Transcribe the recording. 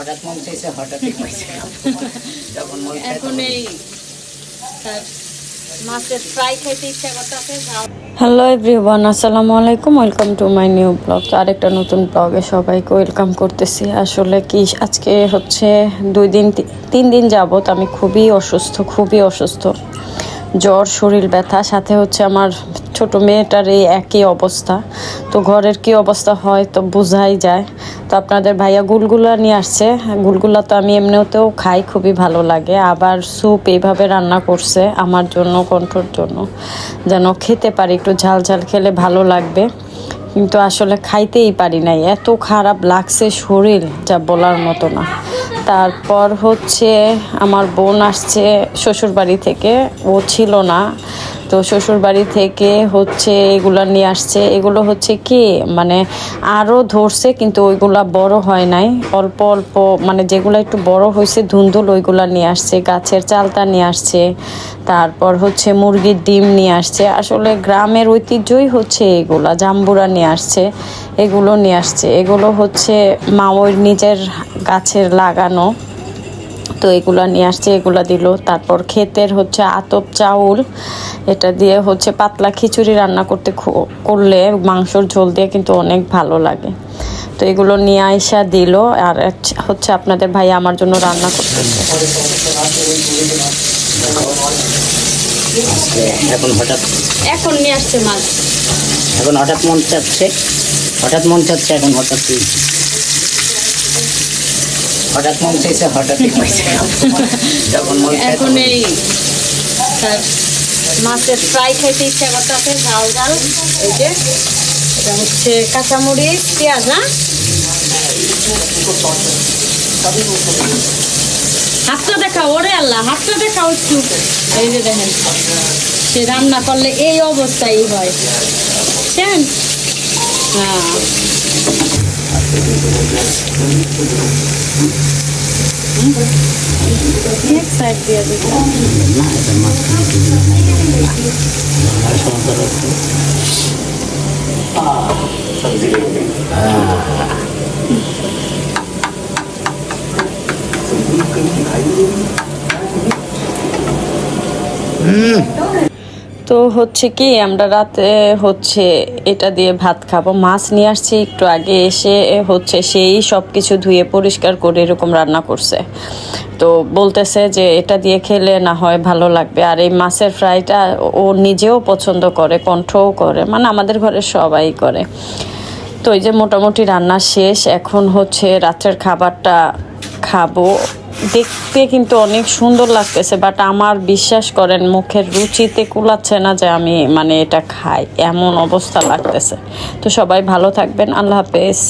হঠাৎ মন চাইছে হঠাৎই পাইছে যখন মন এখন এই মাছের ফ্রাই খাইতে ইচ্ছা করতেছে হ্যালো এভরিওয়ান আসসালামু আলাইকুম welcome to my new blog আরেকটা নতুন ব্লগে সবাইকে ওয়েলকাম করতেছি। আসলে কি আজকে হচ্ছে দুই দিন তিন দিন যাবত আমি খুবই অসুস্থ খুবই অসুস্থ। জ্বর, শরীর ব্যথা, সাথে হচ্ছে আমার ছোট মেয়েটার এই একই অবস্থা। তো ঘরের কি অবস্থা হয় তো বোঝাই যায়। তো আপনাদের ভাইয়া গুলগুলা নিয়ে আসছে। গুলগুলা তো আমি এমনিতেও খাই, খুবই ভালো লাগে। আবার স্যুপ এইভাবে রান্না করছে আমার জন্য, কণ্ঠর জন্য। যেন খেতে পারি, একটু ঝাল ঝাল খেলে ভালো লাগবে। কিন্তু আসলে খাইতেই পারি নাই। এত খারাপ লাগছে শরীর, যা বলার মতো না। তারপর হচ্ছে আমার বোন আসছে শ্বশুরবাড়ি থেকে। ও ছিল না। তো শ্বশুরবাড়ি থেকে হচ্ছে এগুলো নিয়ে আসছে। এগুলো হচ্ছে কি মানে আরও ধরছে কিন্তু ওইগুলা বড় হয় নাই। অল্প অল্প মানে যেগুলো একটু বড় হয়েছে, ধুন্দুল ওইগুলা নিয়ে আসছে, গাছের চালতা নিয়ে আসছে, তারপর হচ্ছে মুরগির ডিম নিয়ে আসছে। আসলে গ্রামের ঐতিহ্যই হচ্ছে এগুলা, জাম্বুরা নিয়ে আসছে, এগুলো নিয়ে আসছে। এগুলো হচ্ছে মাওয়ের নিজের গাছের লাগানো। তো এগুলো নিয়ে আসছে এগুলো দিল। তারপর ক্ষেতের হচ্ছে আতপ চাউল এটা দিয়ে হচ্ছে পাতলা খিচুড়ি রান্না করতে করলে মাংসর ঝোল দিয়ে কিন্তু অনেক ভালো লাগে। তো এগুলো নিয়ে আইসা দিল আর হচ্ছে আপনাদের ভাই আমার জন্য রান্না করতেছে। আজকে এখন হঠাৎ এখন নিয়ে আসছে মাছ। এখন হঠাৎ মন চাচ্ছে হঠাৎ মন চাচ্ছে এখন হঠাৎ হঠাৎ মন চাইছে হঠাৎই পাইছে যখন মন এখন এই মাছের ফ্রাই খাইতে ইচ্ছা করতেছে ঝাল ঝাল এই যে এটা হচ্ছে কাঁচামরিচ পেঁয়াজ না? হাতটা দেখা ওরে আল্লাহ হাতটা দেখাও একটু। এই যে দেখেন সে রান্না করলে এই অবস্থাই হয়। বুঝছেন হ্যাঁ। এক সাইড দিয়ে দিতে না এটা মাঝখানে কিছু নাই। আর সমস্যা রয়েছে। তো হচ্ছে কি, আমরা রাতে হচ্ছে এটা দিয়ে ভাত খাব। মাছ নিয়ে আসছি একটু আগে এসে হচ্ছে সেই সব কিছু ধুয়ে পরিষ্কার করে এরকম রান্না করছে। তো বলতেছে যে এটা দিয়ে খেলে না হয় ভালো লাগবে। আর এই মাছের ফ্রাইটা ও নিজেও পছন্দ করে, কণ্ঠও করে মানে আমাদের ঘরে সবাই করে। তো এই যে মোটামুটি রান্না শেষ, এখন হচ্ছে রাতের খাবারটা খাব। দেখতে কিন্তু অনেক সুন্দর লাগতেছে বাট আমার বিশ্বাস করেন, মুখের রুচিতে কুলাচ্ছে না যে আমি মানে এটা খাই, এমন অবস্থা লাগতেছে। তো সবাই ভালো থাকবেন, আল্লাহ হাফেজ।